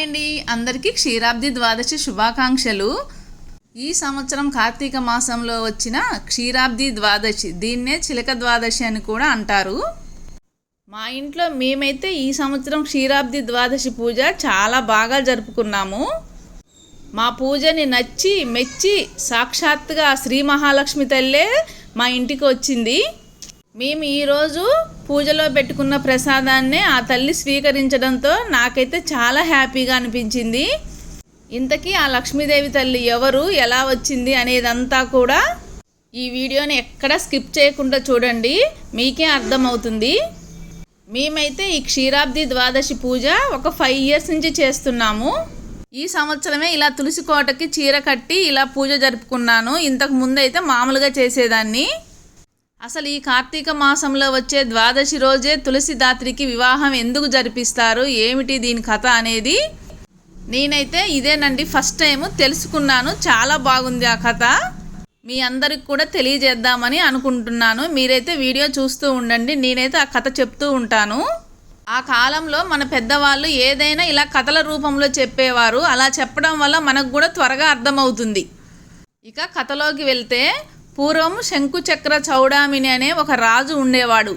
Hi అండి. అందరికీ క్షీరాబ్ది ద్వాదశి శుభాకాంక్షలు. ఈ సంవత్సరం కార్తీక మాసంలో వచ్చిన క్షీరాబ్ది ద్వాదశి దీన్నే చిలక ద్వాదశి అని కూడా అంటారు. మా ఇంట్లో మేమైతే ఈ సంవత్సరం క్షీరాబ్ది ద్వాదశి పూజ చాలా బాగా జరుపుకున్నాము. మా పూజని నచ్చి మెచ్చి సాక్షాత్తుగా శ్రీ మహాలక్ష్మి తల్లే మా ఇంటికి వచ్చింది. మేము ఈరోజు పూజలో పెట్టుకున్న ప్రసాదాన్నే ఆ తల్లి స్వీకరించడంతో నాకైతే చాలా హ్యాపీగా అనిపించింది. ఇంతకీ ఆ లక్ష్మీదేవి తల్లి ఎవరు ఎలా వచ్చింది అనేదంతా కూడా ఈ వీడియోని ఎక్కడ స్కిప్ చేయకుండా చూడండి మీకే అర్థమవుతుంది. మేమైతే ఈ క్షీరాబ్ది ద్వాదశి పూజ ఒక ఫైవ్ ఇయర్స్ నుంచి చేస్తున్నాము. ఈ సంవత్సరమే ఇలా తులసి కోటకి చీర కట్టి ఇలా పూజ జరుపుకున్నాను. ఇంతకు ముందు అయితే మామూలుగా చేసేదాన్ని. అసలు ఈ కార్తీక మాసంలో వచ్చే ద్వాదశి రోజే తులసిదాత్రికి వివాహం ఎందుకు జరిపిస్తారు? ఏమిటి దీని కథ అనేది? నేనైతే ఇదేనండి ఫస్ట్ టైం తెలుసుకున్నాను. చాలా బాగుంది ఆ కథ. మీ అందరికి కూడా తెలియజేద్దామని అనుకుంటున్నాను. మీరైతే వీడియో చూస్తూ ఉండండి నేనైతే ఆ కథ చెప్తూ ఉంటాను. ఆ కాలంలో మన పెద్దవాళ్ళు ఏదైనా ఇలా కథల రూపంలో చెప్పేవారు. అలా చెప్పడం వల్ల మనకు కూడా త్వరగా అర్థమవుతుంది. ఇక కథలోకి వెళ్తే పూర్వం శంకుచక్ర చౌడామిని అనే ఒక రాజు ఉండేవాడు.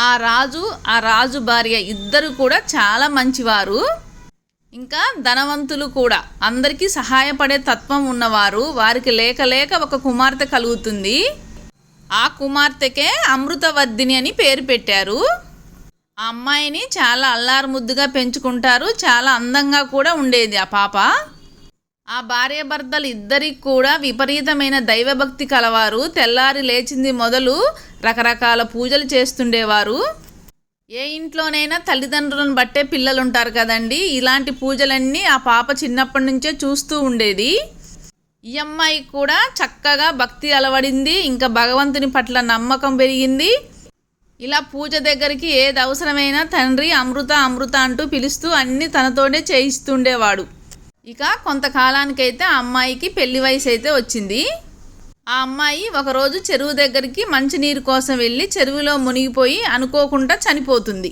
ఆ రాజు ఆ రాజు భార్య ఇద్దరు కూడా చాలా మంచివారు. ఇంకా ధనవంతులు కూడా. అందరికీ సహాయపడే తత్వం ఉన్నవారు. వారికి లేక లేక ఒక కుమార్తె కలుగుతుంది. ఆ కుమార్తెకే అమృతవర్ధిని అని పేరు పెట్టారు. ఆ అమ్మాయిని చాలా అల్లారు ముద్దుగా పెంచుకుంటారు. చాలా అందంగా కూడా ఉండేది ఆ పాప. ఆ భార్యాభర్తలు ఇద్దరికి కూడా విపరీతమైన దైవభక్తి కలవారు. తెల్లారి లేచింది మొదలు రకరకాల పూజలు చేస్తుండేవారు. ఏ ఇంట్లోనైనా తల్లిదండ్రులను బట్టే పిల్లలు ఉంటారు కదండి. ఇలాంటి పూజలన్నీ ఆ పాప చిన్నప్పటి నుంచే చూస్తూ ఉండేది. ఈ అమ్మాయి కూడా చక్కగా భక్తి అలవడింది. ఇంకా భగవంతుని పట్ల నమ్మకం పెరిగింది. ఇలా పూజ దగ్గరికి ఏది అవసరమైనా తండ్రి అమృత అమృత అంటూ పిలుస్తూ అన్నీ తనతోనే చేయిస్తుండేవాడు. ఇక కొంతకాలానికైతే ఆ అమ్మాయికి పెళ్ళి వయసు అయితే వచ్చింది. ఆ అమ్మాయి ఒకరోజు చెరువు దగ్గరికి మంచినీరు కోసం వెళ్ళి చెరువులో మునిగిపోయి అనుకోకుండా చనిపోతుంది.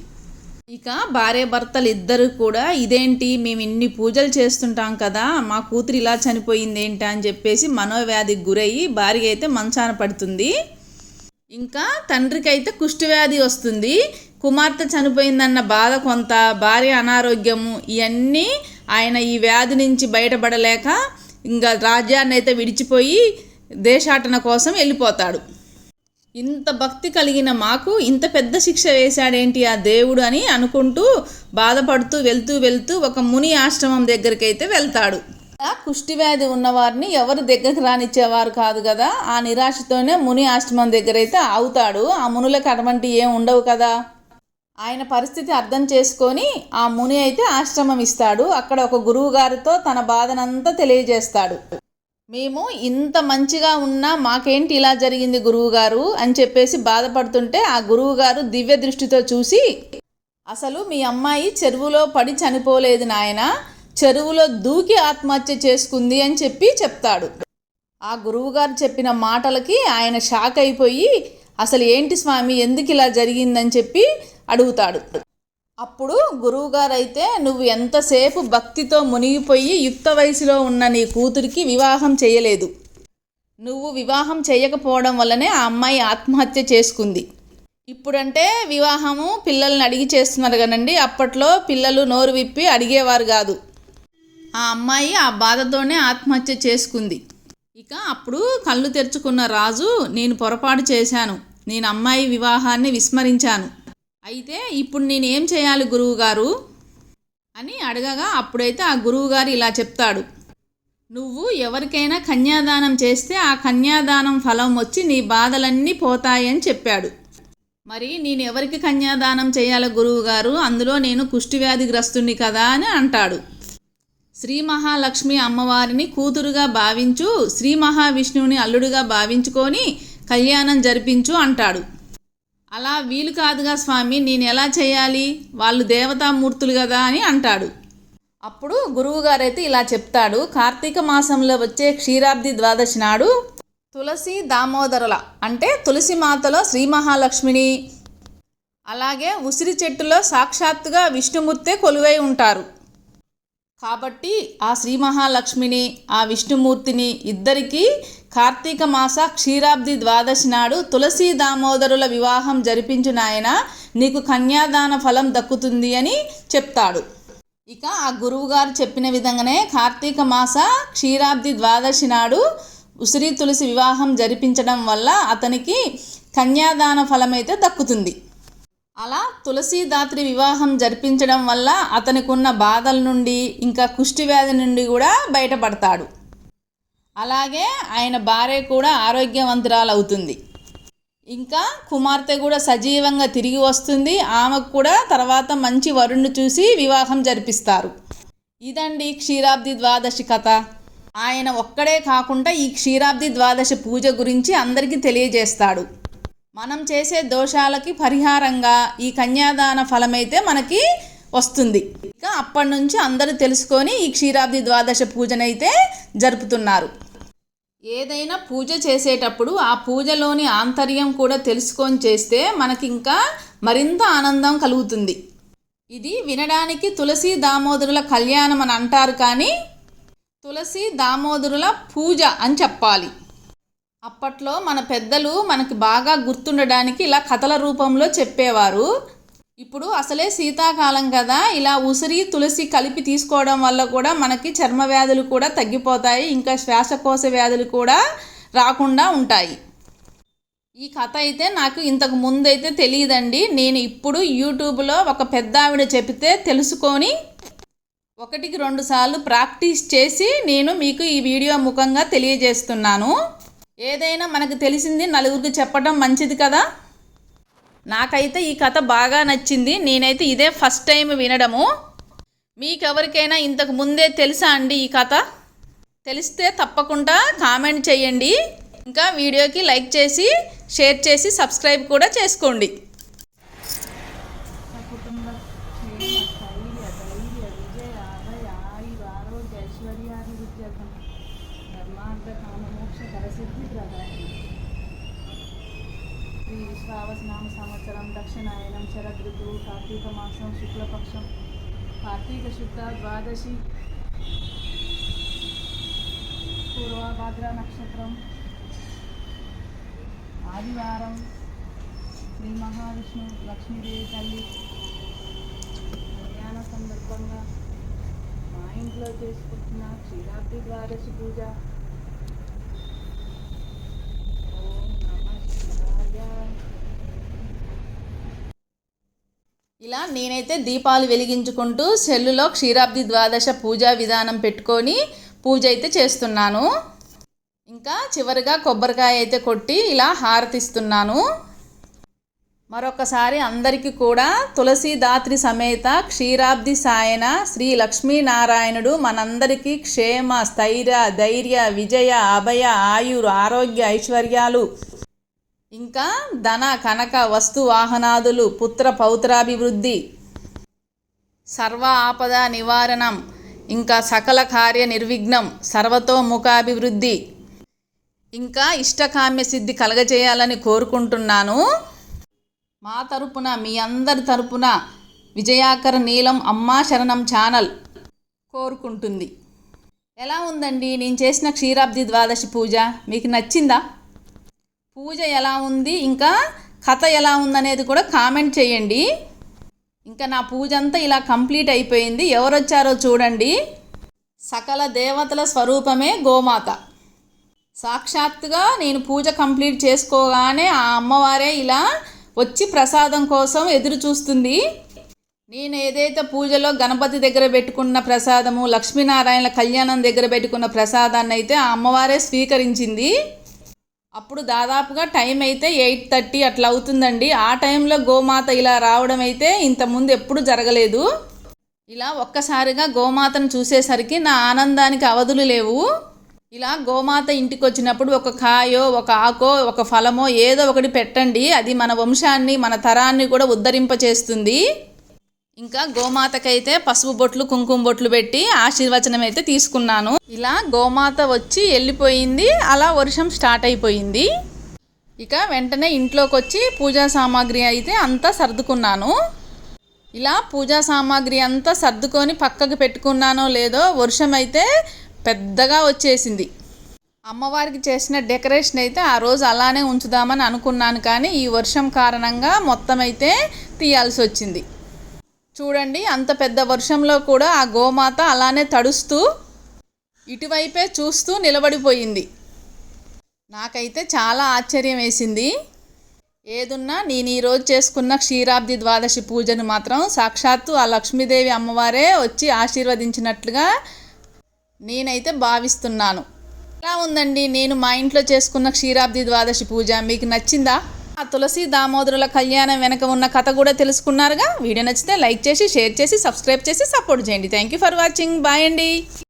ఇక భార్య భర్తలు ఇద్దరు కూడా ఇదేంటి మేము ఇన్ని పూజలు చేస్తుంటాం కదా మా కూతురు ఇలా చనిపోయింది ఏంటి అని చెప్పేసి మనోవ్యాధికి గురయ్యి భార్య అయితే మంచాన పడుతుంది. ఇంకా తండ్రికి అయితే కుష్ఠవ్యాధి వస్తుంది. కుమార్తె చనిపోయిందన్న బాధ కొంత భార్య అనారోగ్యము ఇవన్నీ ఆయన ఈ వ్యాధి నుంచి బయటపడలేక ఇంకా రాజ్యాన్ని అయితే విడిచిపోయి దేశాటన కోసం వెళ్ళిపోతాడు. ఇంత భక్తి కలిగిన మాకు ఇంత పెద్ద శిక్ష వేశాడేంటి ఆ దేవుడు అని అనుకుంటూ బాధపడుతూ వెళ్తూ వెళ్తూ ఒక ముని ఆశ్రమం దగ్గరికి అయితే వెళ్తాడు. ఆ కుష్టి వ్యాధి ఉన్నవారిని ఎవరు దగ్గరికి రానిచ్చేవారు కాదు కదా ఆ నిరాశతోనే ముని ఆశ్రమం దగ్గర అయితే ఆగుతాడు. ఆ మునులకు అటువంటి ఏం ఉండవు కదా. ఆయన పరిస్థితి అర్థం చేసుకొని ఆ ముని అయితే ఆశ్రమం ఇస్తాడు. అక్కడ ఒక గురువు గారితో తన బాధనంతా తెలియజేస్తాడు. మేము ఇంత మంచిగా ఉన్నా మాకేంటి ఇలా జరిగింది గురువుగారు అని చెప్పేసి బాధపడుతుంటే ఆ గురువుగారు దివ్య దృష్టితో చూసి అసలు మీ అమ్మాయి చెరువులో పడి చనిపోలేదు నాయన. చెరువులో దూకి ఆత్మహత్య చేసుకుంది అని చెప్పి చెప్తాడు. ఆ గురువుగారు చెప్పిన మాటలకి ఆయన షాక్ అయిపోయి అసలు ఏంటి స్వామి? ఎందుకు ఇలా జరిగిందని చెప్పి అడుగుతాడు. అప్పుడు గురువుగారు అయితే నువ్వు ఎంతసేపు భక్తితో మునిగిపోయి యుక్త వయసులో ఉన్న నీ కూతురికి వివాహం చేయలేదు. నువ్వు వివాహం చేయకపోవడం వల్లనే ఆ అమ్మాయి ఆత్మహత్య చేసుకుంది. ఇప్పుడంటే వివాహము పిల్లల్ని అడిగి చేస్తున్నారు కదండి అప్పట్లో పిల్లలు నోరు విప్పి అడిగేవారు కాదు. ఆ అమ్మాయి ఆ బాధతోనే ఆత్మహత్య చేసుకుంది. ఇక అప్పుడు కళ్ళు తెరుచుకున్న రాజు నేను పొరపాటు చేశాను. నేను అమ్మాయి వివాహాన్ని విస్మరించాను. అయితే ఇప్పుడు నేను ఏం చేయాలి గురువుగారు అని అడగగా అప్పుడైతే ఆ గురువుగారు ఇలా చెప్తాడు. నువ్వు ఎవరికైనా కన్యాదానం చేస్తే ఆ కన్యాదానం ఫలం వచ్చి నీ బాధలన్నీ పోతాయని చెప్పాడు. మరి నేను ఎవరికి కన్యాదానం చేయాలి గురువుగారు అందులో నేను కుష్టివ్యాధిగ్రస్తుని కదా అని అంటాడు. శ్రీ మహాలక్ష్మి అమ్మవారిని కూతురుగా భావించు శ్రీ మహావిష్ణువుని అల్లుడుగా భావించుకొని కళ్యాణం జరిపించు అంటాడు. అలా వీలు కాదుగా స్వామి నేను ఎలా చేయాలి? వాళ్ళు దేవతామూర్తులు కదా అని అంటాడు. అప్పుడు గురువుగారైతే ఇలా చెప్తాడు. కార్తీక మాసంలో వచ్చే క్షీరాబ్ది ద్వాదశి నాడు తులసి దామోదరుల అంటే తులసి మాతలో శ్రీ మహాలక్ష్మిని అలాగే ఉసిరి చెట్టులో సాక్షాత్తుగా విష్ణుమూర్తే కొలువై ఉంటారు. కాబట్టి ఆ శ్రీ మహాలక్ష్మిని ఆ విష్ణుమూర్తిని ఇద్దరికీ కార్తీక మాస క్షీరాబ్ది ద్వాదశి నాడు తులసీ దామోదరుల వివాహం జరిపించునాయన నీకు కన్యాదాన ఫలం దక్కుతుంది అని చెప్తాడు. ఇక ఆ గురువుగారు చెప్పిన విధంగానే కార్తీక మాస క్షీరాబ్ది ద్వాదశి నాడు ఉసిరి తులసి వివాహం జరిపించడం వల్ల అతనికి కన్యాదాన ఫలమైతే దక్కుతుంది. అలా తులసీదాత్రి వివాహం జరిపించడం వల్ల అతనికి ఉన్న బాధల నుండి ఇంకా కుష్టి వ్యాధి నుండి కూడా బయటపడతాడు. అలాగే ఆయన భార్య కూడా ఆరోగ్యవంతురాలు అవుతుంది ఇంకా కుమార్తె కూడా సజీవంగా తిరిగి వస్తుంది. ఆమెకు కూడా తర్వాత మంచి వరుణ్ణి చూసి వివాహం జరిపిస్తారు. ఇదండి క్షీరాబ్ది ద్వాదశి కథ. ఆయన ఒక్కడే కాకుండా ఈ క్షీరాబ్ది ద్వాదశి పూజ గురించి అందరికీ తెలియజేస్తాడు. మనం చేసే దోషాలకి పరిహారంగా ఈ కన్యాదాన ఫలమైతే మనకి వస్తుంది. ఇక అప్పటి నుంచి అందరూ తెలుసుకొని ఈ క్షీరాబ్ది ద్వాదశ పూజనైతే జరుపుతున్నారు. ఏదైనా పూజ చేసేటప్పుడు ఆ పూజలోని ఆంతర్యం కూడా తెలుసుకొని చేస్తే మనకి ఇంకా మరింత ఆనందం కలుగుతుంది. ఇది వినడానికి తులసి దామోదరుల కళ్యాణం అని అంటారు కానీ తులసి దామోదరుల పూజ అని చెప్పాలి. అప్పట్లో మన పెద్దలు మనకి బాగా గుర్తుండడానికి ఇలా కథల రూపంలో చెప్పేవారు. ఇప్పుడు అసలే శీతాకాలం కదా ఇలా ఉసిరి తులసి కలిపి తీసుకోవడం వల్ల కూడా మనకి చర్మ వ్యాధులు కూడా తగ్గిపోతాయి ఇంకా శ్వాసకోశ వ్యాధులు కూడా రాకుండా ఉంటాయి. ఈ కథ అయితే నాకు ఇంతకు ముందైతే తెలియదండి. నేను ఇప్పుడు యూట్యూబ్లో ఒక పెద్ద ఆవిడ చెబితే తెలుసుకొని ఒకటికి రెండు సార్లు ప్రాక్టీస్ చేసి నేను మీకు ఈ వీడియో ముఖంగా తెలియజేస్తున్నాను. ఏదైనా మనకు తెలిసింది నలుగురికి చెప్పడం మంచిది కదా? నాకైతే ఈ కథ బాగా నచ్చింది. నేనైతే ఇదే ఫస్ట్ టైం వినడము. మీకెవరికైనా ఇంతకు ముందే తెలుసా అండి ఈ కథ? తెలిస్తే తప్పకుండా కామెంట్ చేయండి. ఇంకా వీడియోకి లైక్ చేసి షేర్ చేసి సబ్స్క్రైబ్ కూడా చేసుకోండి కుటుంబ క్షేమ స్థైర్య ధైర్య విజయ అభయ ఆయుర ఆరోగ్య ఐశ్వర్యాభివృద్ధ్యర్థం ధర్మార్థ కామమోక్ష ఫలసిద్ధి ప్రదాయి శ్రీ విశ్వావసనామ సంవత్సరం దక్షిణాయనం శరదృతువు కార్తీక మాసం శుక్లపక్షం కార్తీక శుక్ల ద్వాదశి పూర్వభాద్ర నక్షత్రం ఆదివారం శ్రీ మహావిష్ణు లక్ష్మీదేవి తల్లి కళ్యాణ సందర్భంగా మా ఇంట్లో చేసుకుంటున్న క్షీరాబ్ది ద్వాదశి పూజ ఇలా నేనైతే దీపాలు వెలిగించుకుంటూ సెల్లులో క్షీరాబ్ది ద్వాదశ పూజా విధానం పెట్టుకొని పూజ అయితే చేస్తున్నాను. ఇంకా చివరిగా కొబ్బరికాయ అయితే కొట్టి ఇలా హారతిస్తున్నాను. మరొకసారి అందరికీ కూడా తులసీదాత్రి సమేత క్షీరాబ్ది సాయన శ్రీ లక్ష్మీనారాయణుడు మనందరికీ క్షేమ స్థైర్య ధైర్య విజయ అభయ ఆయుర్ ఆరోగ్య ఐశ్వర్యాలు ఇంకా ధన కనక వస్తు వాహనాదులు పుత్ర పౌత్రాభివృద్ధి సర్వ ఆపద నివారణం ఇంకా సకల కార్య నిర్విఘ్నం సర్వతోముఖాభివృద్ధి. ఇంకా ఇష్టకామ్య సిద్ధి కలగజేయాలని కోరుకుంటున్నాను. మా తరపున మీ అందరి తరపున విజయాకర నీలం అమ్మా శరణం ఛానల్ కోరుకుంటుంది. ఎలా ఉందండి? నేను చేసిన క్షీరాబ్ది ద్వాదశి పూజ మీకు నచ్చిందా? పూజ ఎలా ఉంది ఇంకా కథ ఎలా ఉందనేది కూడా కామెంట్ చేయండి. ఇంకా నా పూజ అంతా ఇలా కంప్లీట్ అయిపోయింది. ఎవరొచ్చారో చూడండి. సకల దేవతల స్వరూపమే గోమాత. సాక్షాత్తుగా నేను పూజ కంప్లీట్ చేసుకోగానే ఆ అమ్మవారే ఇలా వచ్చి ప్రసాదం కోసం ఎదురు చూస్తుంది. నేను ఏదైతే పూజలో గణపతి దగ్గర పెట్టుకున్న ప్రసాదము లక్ష్మీనారాయణ కళ్యాణం దగ్గర పెట్టుకున్న ప్రసాదాన్ని అయితే ఆ అమ్మవారే స్వీకరించింది. అప్పుడు దాదాపుగా టైం అయితే ఎయిట్ థర్టీ అట్లా అవుతుందండి. ఆ టైంలో గోమాత ఇలా రావడం అయితే ఇంతకుముందు ఎప్పుడు జరగలేదు. ఇలా ఒక్కసారిగా గోమాతను చూసేసరికి నా ఆనందానికి అవధులు లేవు. ఇలా గోమాత ఇంటికి వచ్చినప్పుడు ఒక కాయో ఒక ఆకో ఒక ఫలమో ఏదో ఒకటి పెట్టండి. అది మన వంశాన్ని మన తరాన్ని కూడా ఉద్ధరింపచేస్తుంది. ఇంకా గోమాతకైతే పసుపు బొట్లు కుంకుమ బొట్లు పెట్టి ఆశీర్వచనం అయితే తీసుకున్నాను. ఇలా గోమాత వచ్చి వెళ్ళిపోయింది. అలా వర్షం స్టార్ట్ అయిపోయింది. ఇక వెంటనే ఇంట్లోకి వచ్చి పూజా సామాగ్రి అయితే అంతా సర్దుకున్నాను. ఇలా పూజా సామాగ్రి అంతా సర్దుకొని పక్కకు పెట్టుకున్నానో లేదో వర్షం అయితే పెద్దగా వచ్చేసింది. అమ్మవారికి చేసిన డెకరేషన్ అయితే ఆ రోజు అలానే ఉంచుదామని అనుకున్నాను కానీ ఈ వర్షం కారణంగా మొత్తం అయితే తీయాల్సి వచ్చింది. చూడండి అంత పెద్ద వర్షంలో కూడా ఆ గోమాత అలానే తడుస్తూ ఇటువైపే చూస్తూ నిలబడిపోయింది. నాకైతే చాలా ఆశ్చర్యం వేసింది. ఏదున్నా నేను ఈరోజు చేసుకున్న క్షీరాబ్ది ద్వాదశి పూజను మాత్రం సాక్షాత్తు ఆ లక్ష్మీదేవి అమ్మవారే వచ్చి ఆశీర్వదించినట్లుగా నేనైతే భావిస్తున్నాను. ఎలా ఉందండి? నేను మా ఇంట్లో చేసుకున్న క్షీరాబ్ది ద్వాదశి పూజ మీకు నచ్చిందా? ఆ తులసి దామోదరుల కళ్యాణం వెనక ఉన్న కథ కూడా తెలుసుకున్నారుగా. వీడియో నచ్చితే లైక్ చేసి షేర్ చేసి సబ్స్క్రైబ్ చేసి సపోర్ట్ చేయండి. Thank you for watching bye అండి.